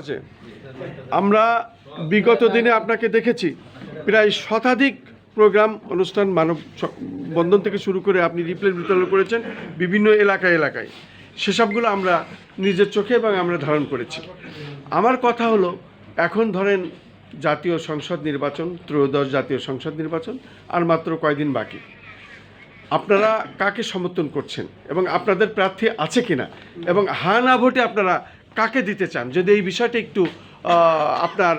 আছে আমরা বিগত দিনে আপনাকে দেখেছি, প্রায় শতাধিক প্রোগ্রাম, অনুষ্ঠান, মানব বন্ধন থেকে শুরু করে আপনি রিপ্লেট বিতরণ করেছেন বিভিন্ন এলাকায় এলাকায়। সেসবগুলো আমরা নিজের চোখে এবং আমরা ধারণ করেছি। আমার কথা হলো, এখন ধরেন জাতীয় সংসদ নির্বাচন, ত্রয়োদশ জাতীয় সংসদ নির্বাচন, আর মাত্র কয়দিন বাকি। আপনারা কাকে সমর্থন করছেন এবং আপনাদের প্রার্থী আছে কিনা? এবং হা না ভোটে আপনারা কাকে দিতে চান? যদি এই বিষয়টা একটু আপনার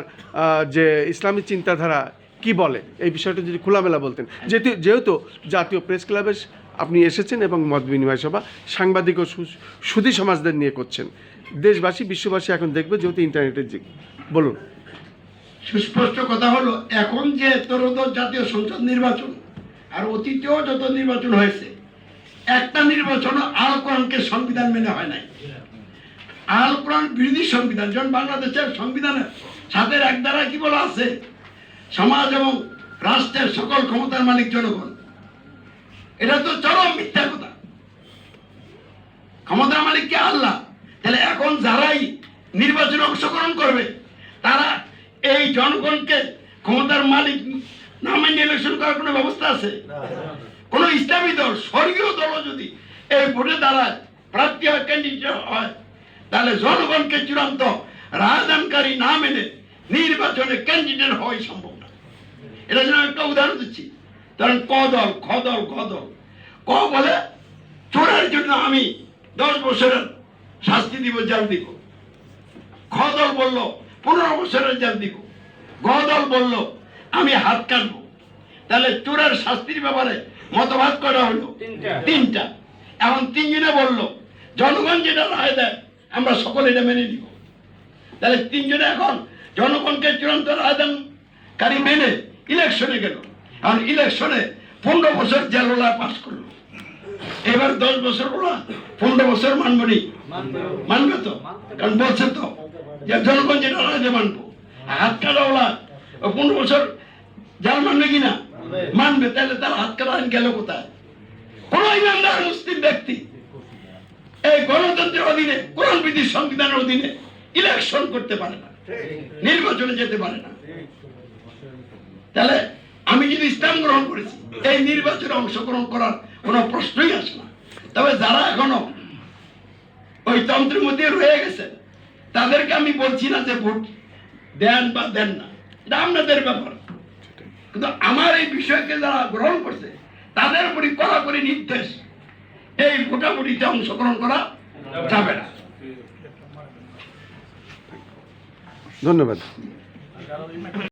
যে ইসলামী চিন্তাধারা কি বলে? এই বিষয়টা যদি খোলামেলা বলতেন। যেহেতু যেহেতু জাতীয় প্রেস ক্লাবে আপনি এসেছেন এবং মত বিনিময় সভা সাংবাদিক ও সু- সুধী সমাজদের নিয়ে করছেন। দেশবাসী, বিশ্ববাসী এখন দেখবে যেহেতু ইন্টারনেটের যুগ। বলুন। সুস্পষ্ট কথা হলো, এখন যে ত্রয়োদশ জাতীয় সংসদ নির্বাচন আর অতীতেও যত নির্বাচন হয়েছে, একটা নির্বাচন আল কোরআনকে সংবিধান মেনে হয় নাই। আল কোরআন বিরোধী সংবিধান যেমন বাংলাদেশের সংবিধানের সাথে এক দ্বারা কি বলা আছে? সমাজ এবং রাষ্ট্রের সকল ক্ষমতার মালিক জনগণ। এটা তো চরম মিথ্যা কথা। ক্ষমতার মালিক কে আল্লাহ? তাহলে এখন যারাই নির্বাচনে অংশগ্রহণ করবে তারা এই জনগণকে ক্ষমতার মালিক না মেনে ইলেকশন করার কোনো ব্যবস্থা আছে? কোন ইসলামী দল স্বর্গীয় দল যদি এই ভোটে দাঁড়ায় প্রার্থী হয় ক্যান্ডিডেট হয় তাহলে জনগণকে চূড়ান্ত রাজদানকারী না মেনে নির্বাচনে ক্যান্ডিডেট হওয়াই সম্ভব না। এটা জন্য একটা উদাহরণ দিচ্ছি। ধরেন ক দল খ দল খ দল। ক বলে চোরের জন্য আমি দশ বছরের শাস্তি দিব জেল দিব। খ দল বলল পনেরো বছরের জেল দিব। গ দল বলল আমি হাত কাটবো। তাহলে চোরের শাস্তির ব্যাপারে মতবাদ করা হলো তিনটা। এখন তিনজনে বলল জনগণ যেটা রায় দেয় আমরা সকলে এটা মেনে নিব। তাহলে তিনজনে এখন জনগণকে চূড়ান্ত রায়দানকারী মেনে ইলেকশনে গেল। কারণ ইলেকশনে পনেরো বছর জেলোলা পাস করল। এবার দশ বছর ওরা পনেরো বছর মানবো নি। মানবে তো? কারণ বলছে তো যে জনগণ যেটা রাজে মানবো। হাত কাটা ওলা পনেরো বছর যারা মানবে কিনা? মানবে। তাহলে তার হাত কাটা আইন গেল কোথায়? কোন ইমানদার মুসলিম ব্যক্তি এই গণতন্ত্রের অধীনে কোরআন বিধির সংবিধানের অধীনে ইলেকশন করতে পারে না, নির্বাচনে যেতে পারে না। তাহলে আমি যদি ইসলাম গ্রহণ করেছি, এই নির্বাচনে অংশগ্রহণ করার কোনো প্রশ্নই আসে না। তবে যারা এখনও ওই তন্ত্রের মধ্যে রয়ে গেছে, তাদেরকে আমি বলছি না যে ভোট দেন বা দেন না। এটা আপনাদের ব্যাপার। কিন্তু আমার এই বিষয়কে যারা গ্রহণ করছে, তাদের উপরই কড়াকড়ি নির্দেশ। এই ভোটাভুটিতে অংশগ্রহণ করা যাবে না। ধন্যবাদ।